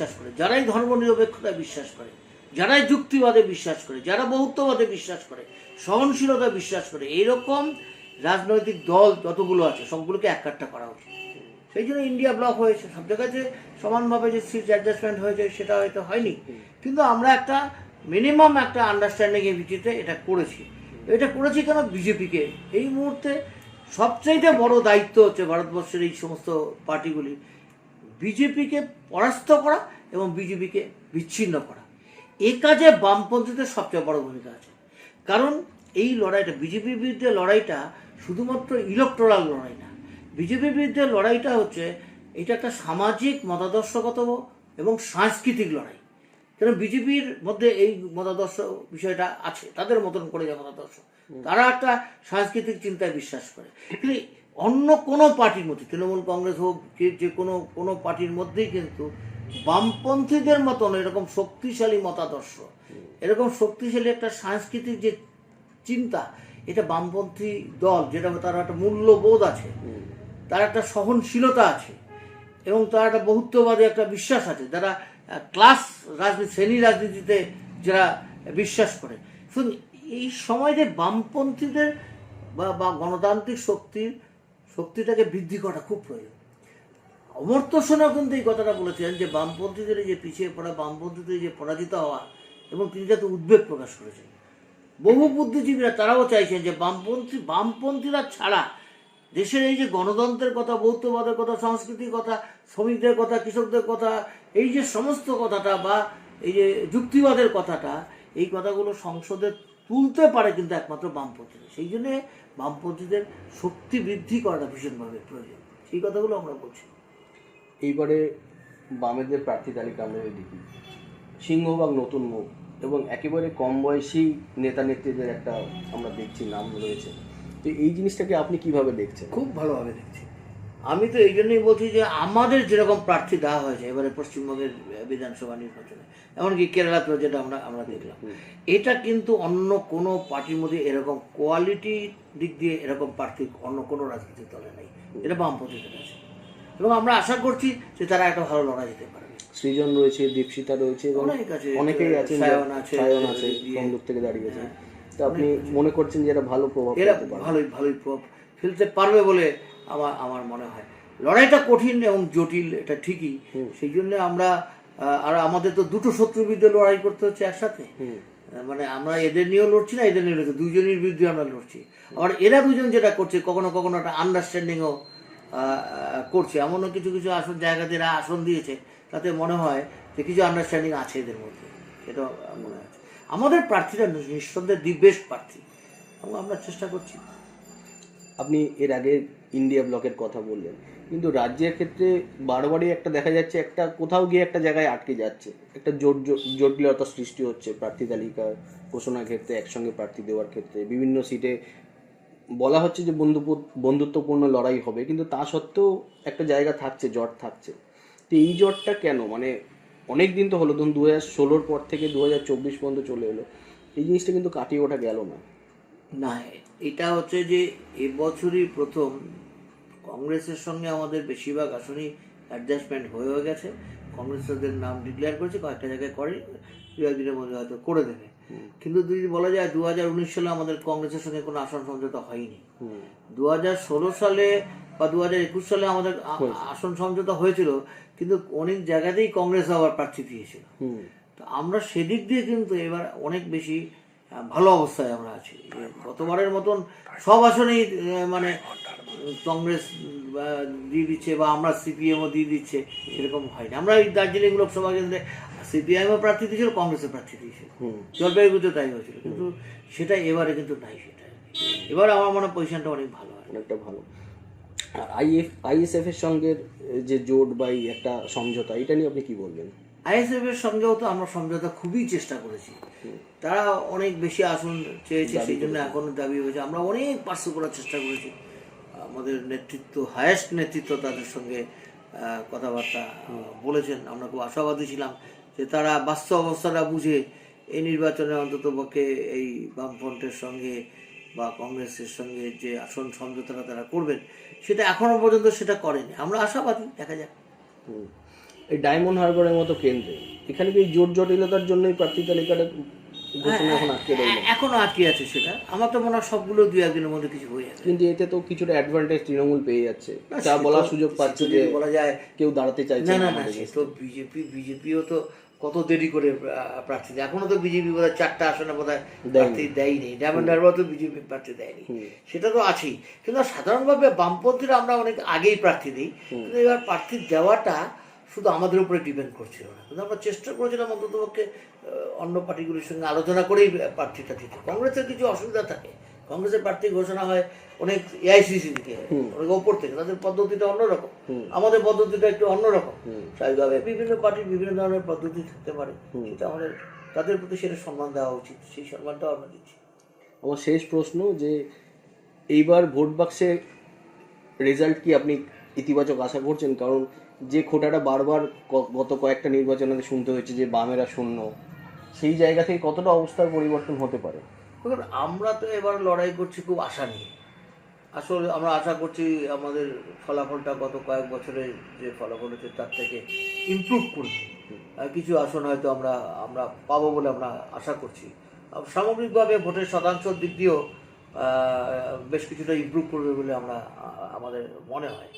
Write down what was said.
বিশ্বাস করে, যারাই ধর্ম ধর্মনিরপেক্ষতা বিশ্বাস করে, যারাই যুক্তিবাদে বিশ্বাস করে, যারা বহুত্ববাদে বিশ্বাস করে সহনশীলতা বিশ্বাস করে, এইরকম রাজনৈতিক দল যতগুলো আছে, সবগুলোকে এককাট্টা করা উচিত। সেই জন্য ইন্ডিয়া ব্লক হয়েছে, সব জায়গায় যে সমানভাবে যে সিট অ্যাডজাস্টমেন্ট হয়েছে, সেটা হয়তো হয়নি। কিন্তু আমরা একটা মিনিমাম একটা আন্ডারস্ট্যান্ডিং এর ভিত্তিতে এটা করেছি। এটা করেছি কেন বিজেপিকে? এই মুহূর্তে সবচাইতে বড় দায়িত্ব হচ্ছে ভারতবর্ষের এই সমস্ত পার্টিগুলি। বিজেপিকে পরাস্ত করা এবং বিজেপিকে বিচ্ছিন্ন করা। এ কাজে বামপন্থীদের সবচেয়ে বড় ভূমিকা আছে। কারণ এই লড়াইটা বিজেপির বিরুদ্ধে লড়াইটা শুধুমাত্র ইলেকট্রাল লড়াই না। বিজেপির বিরুদ্ধে লড়াইটা হচ্ছে এটা একটা সামাজিক মতাদর্শগত এবং সাংস্কৃতিক লড়াই। কারণ বিজেপির মধ্যে এই মতাদর্শ বিষয়টা আছে তাদের মতন করে যে মতাদর্শ তারা একটা সাংস্কৃতিক চিন্তায় বিশ্বাস করে। কিন্তু অন্য কোনো পার্টির মধ্যে, তৃণমূল কংগ্রেস হোক, যে যে কোনো কোনো পার্টির মধ্যেই কিন্তু বামপন্থীদের মতন এরকম শক্তিশালী মতাদর্শ, এরকম শক্তিশালী একটা সাংস্কৃতিক যে চিন্তা, এটা বামপন্থী দল যেটা তার একটা মূল্যবোধ আছে, তার একটা সহনশীলতা আছে, এবং তার একটা বহুত্ববাদী একটা বিশ্বাস আছে, যারা ক্লাস রাজনীতি, শ্রেণি রাজনীতিতে যারা বিশ্বাস করে। শুধু এই সময় যে বামপন্থীদের বা গণতান্ত্রিক শক্তির শক্তিটাকে বৃদ্ধি করা খুব প্রয়োজন। অমর্ত্য সেনও কিন্তু এই কথাটা বলেছিলেন যে বামপন্থীদের যে পিছিয়ে পড়া, বামপন্থীদের যে পরাজিত হওয়া এবং তিনি যাতে উদ্বেগ প্রকাশ করেছেন। বহু বুদ্ধিজীবীরা তারাও চাইছেন যে বামপন্থী, বামপন্থীরা ছাড়া দেশের এই যে গণতন্ত্রের কথা, বৌদ্ধবাদের কথা সংস্কৃতির কথা, শ্রমিকদের কথা, কৃষকদের কথা, এই যে সমস্ত কথাটা বা এই যে যুক্তিবাদের কথাটা, এই কথাগুলো সংসদে তুলতে পারে কিন্তু একমাত্র বামপন্থীরা। সেই জন্যে বামপন্থীদের শক্তি বৃদ্ধি করাটা ভীষণভাবে প্রয়োজন। সেই কথাগুলো আমরা বলছি। এইবারে বামেদের প্রার্থী তালিকা আমরা যদি দেখি। সিংহভাগ নতুন মুখ এবং একেবারে কম বয়সী নেতা নেত্রীদের একটা আমরা দেখছি নাম রয়েছে। তো এই জিনিসটাকে আপনি কীভাবে দেখছেন? খুব ভালোভাবে দেখছি। আমি তো এই জন্যই বলছি যে আমাদের যেরকম প্রার্থী দেওয়া হয়েছে এবারে পশ্চিমবঙ্গের বিধানসভা নির্বাচনে এমনকি কেরালাতেও যেটা আমরা আমরা দেখলাম। এটা কিন্তু অন্য কোনো পার্টির মধ্যে এরকম কোয়ালিটি দিক দিয়ে এরকম প্রার্থী অন্য কোনো রাজনৈতিক দলে নেই। এটা বামপন্থীদের আছে এবং আমরা আশা করছি যে তারা একটা ভালো লড়াই দিতে পারে সৃজন রয়েছে দীপশিতা রয়েছে এবং আছে। অনেকেই সায়ন আছে, সায়ন আছে কংগ্রেস থেকে দাঁড়িয়েছে তো আপনি মনে করছেন যে এরা ভালো প্রভাব এরা ভালোই ভালোই প্রভাব ফেলতে পারবে বলে আমার আমার মনে হয়। লড়াইটা কঠিন এবং জটিল এটা ঠিকই। সেই জন্য আমরা আর আমাদের তো দুটো শত্রুর বিরুদ্ধে লড়াই করতে হচ্ছে একসাথে। মানে আমরা এদের নিয়েও লড়ছি না এদের নিয়ে লড়ছি দুজনের বিরুদ্ধে আমরা লড়ছি। আবার এরা দুজন যেটা করছে কখনো কখনো একটা আন্ডারস্ট্যান্ডিংও করছে। এমনও কিছু কিছু আসন জায়গাতে এরা আসন দিয়েছে তাতে মনে হয় যে কিছু আন্ডারস্ট্যান্ডিং আছে এদের মধ্যে। সেটা মনে হচ্ছে আমাদের প্রার্থীরা নিঃসন্দেহে দি বেস্ট প্রার্থী। এবং আমরা চেষ্টা করছি। আপনি এর আগে ইন্ডিয়া ব্লকের কথা বললেন। কিন্তু রাজ্যের ক্ষেত্রে বারবারই একটা দেখা যাচ্ছে, একটা কোথাও গিয়ে একটা জায়গায় আটকে যাচ্ছে। একটা জোট জটিলতা সৃষ্টি হচ্ছে প্রার্থী তালিকা ঘোষণার ক্ষেত্রে, একসঙ্গে প্রার্থী দেওয়ার ক্ষেত্রে। বিভিন্ন সিটে বলা হচ্ছে যে বন্ধু বন্ধুত্বপূর্ণ লড়াই হবে, কিন্তু তা সত্ত্বেও একটা জায়গা থাকছে, জট থাকছে। তো এই জটটা কেন? মানে অনেক দিন তো হলো, ধরুন দু হাজার ষোলোর পর থেকে দু হাজার চব্বিশ পর্যন্ত চলে এলো। এই জিনিসটা কিন্তু কাটিয়ে ওঠা গেল না। না এটা হচ্ছে যে এবছরই প্রথম কংগ্রেসের সঙ্গে আমাদের বেশিরভাগ আসনই অ্যাডজাস্টমেন্ট হয়ে গেছে। কংগ্রেস তাদের নাম ডিক্লেয়ার করেছে কয়েকটা জায়গায় করে দু একদিনের মধ্যে হয়তো করে দেবে। কিন্তু যদি বলা যায় দু হাজার উনিশ সালে আমাদের কংগ্রেসের সঙ্গে কোনো আসন সমঝোতা হয়নি। দু হাজার ষোলো সালে বা দু হাজার একুশ সালে আমাদের আসন সমঝোতা হয়েছিল কিন্তু অনেক জায়গাতেই কংগ্রেস আবার প্রার্থী দিয়েছিল। তো আমরা সেদিক দিয়ে কিন্তু এবার অনেক বেশি ভালো অবস্থায় আমরা আছি। গতবারের মতন সব আসনেই মানে কংগ্রেস দিয়ে দিচ্ছে বা আমরা সিপিএমও দিয়ে দিচ্ছে সেরকম হয়নি। আমরা এই দার্জিলিং লোকসভা কেন্দ্রে সিপিআইএমও প্রার্থী দিয়েছিল কংগ্রেসের প্রার্থী দিয়েছিল। হুম। জলপাইগুড়িতে তাই হয়েছিল। কিন্তু সেটা এবারে কিন্তু নাই সেটা এবার আমার মনে হয় পজিশনটা অনেক ভালো হয়। অনেকটা ভালো। আর আইএফ আইএসএফ এর সঙ্গে যে জোট বা এই একটা সমঝোতা এটা নিয়ে আপনি কি বলবেন? আইএসএফ এর সঙ্গেও তো আমরা সমঝোতা খুবই চেষ্টা করেছি। তারা অনেক বেশি আসন চেয়েছে সেই জন্য এখনও দাবি হয়েছে। আমরা অনেক পার্শ্ব করার চেষ্টা করেছি। আমাদের নেতৃত্ব হায়েস্ট নেতৃত্ব তাদের সঙ্গে কথাবার্তা বলেছেন। আমরা খুব আশাবাদী ছিলাম যে তারা বাস্তব অবস্থাটা বুঝে এই নির্বাচনে অন্তত পক্ষে এই বামফ্রন্টের সঙ্গে বা কংগ্রেসের সঙ্গে যে আসন সমঝোতাটা তারা করবেন সেটা এখনও পর্যন্ত সেটা করেনি। আমরা আশাবাদী দেখা যাক। হুম। এই ডায়মন্ড হারবারের মতো কেন্দ্রে। এখানে কি জোট জটিলতার জন্যই প্রার্থী তালিকাটা ঘোষণা এখন আটকে আছে সেটা। আমার তো মনে হয় সবগুলো দুই একদিনের মধ্যে কিছু হয়ে যাবে। কিন্তু এতে তো কিছুটা অ্যাডভান্টেজ তৃণমূল পেয়ে যাচ্ছে। তা বলার সুযোগ পাচ্ছে যে বলা যায় কেউ দাঁড়াতে চাইছে না না সে তো বিজেপি বিজেপিও তো কত দেরি করে প্রার্থী দেয়। এখনও তো বিজেপি বোধহয় চারটা আসনে বোধহয় প্রার্থী দেয়নি। ডায়মন্ড হারবার তো বিজেপি প্রার্থী দেয়নি। সেটা তো আছেই। কিন্তু সাধারণভাবে বামপন্থীরা আমরা অনেক আগেই প্রার্থী দিই। কিন্তু এবার প্রার্থী দেওয়াটা শুধু আমাদের উপরে ডিপেন্ড করছিল না। কিন্তু আমরা চেষ্টা করেছিলাম অন্তত পক্ষে অন্য পার্টিগুলির সঙ্গে আলোচনা করেই প্রার্থীটা দিতে কংগ্রেসের কিছু অসুবিধা থাকে। কংগ্রেসের প্রার্থী ঘোষণা হয় অনেক এআইসিসি থেকে অনেক ওপর থেকে। তাদের পদ্ধতিটা অন্যরকম। আমাদের পদ্ধতিটা একটু অন্যরকম। স্বাভাবিকভাবে বিভিন্ন পার্টির বিভিন্ন ধরনের পদ্ধতি থাকতে পারে। সেটা আমাদের তাদের প্রতি সেটা সম্মান দেওয়া উচিত। সেই সম্মানটাও আমরা দিচ্ছি। আমার শেষ প্রশ্ন যে এইবার ভোট বাক্সে রেজাল্ট কি আপনি ইতিবাচক আশা করছেন? কারণ যে খোটাটা বারবার গত কয়েকটা নির্বাচনে শুনতে হয়েছে যে বামেরা শূন্য, সেই জায়গা থেকে কতটা অবস্থার পরিবর্তন হতে পারে? আমরা তো এবার লড়াই করছি খুব আশা নিয়ে। আসলে আমরা আশা করছি আমাদের ফলাফলটা গত কয়েক বছরে যে ফলাফল হচ্ছে তার থেকে ইমপ্রুভ করবে। কিছু আসন হয়তো আমরা আমরা পাবো বলে আমরা আশা করছি। সামগ্রিকভাবে ভোটের শতাংশের দিক দিয়েও বেশ কিছুটা ইমপ্রুভ করবে বলে আমরা আমাদের মনে হয়।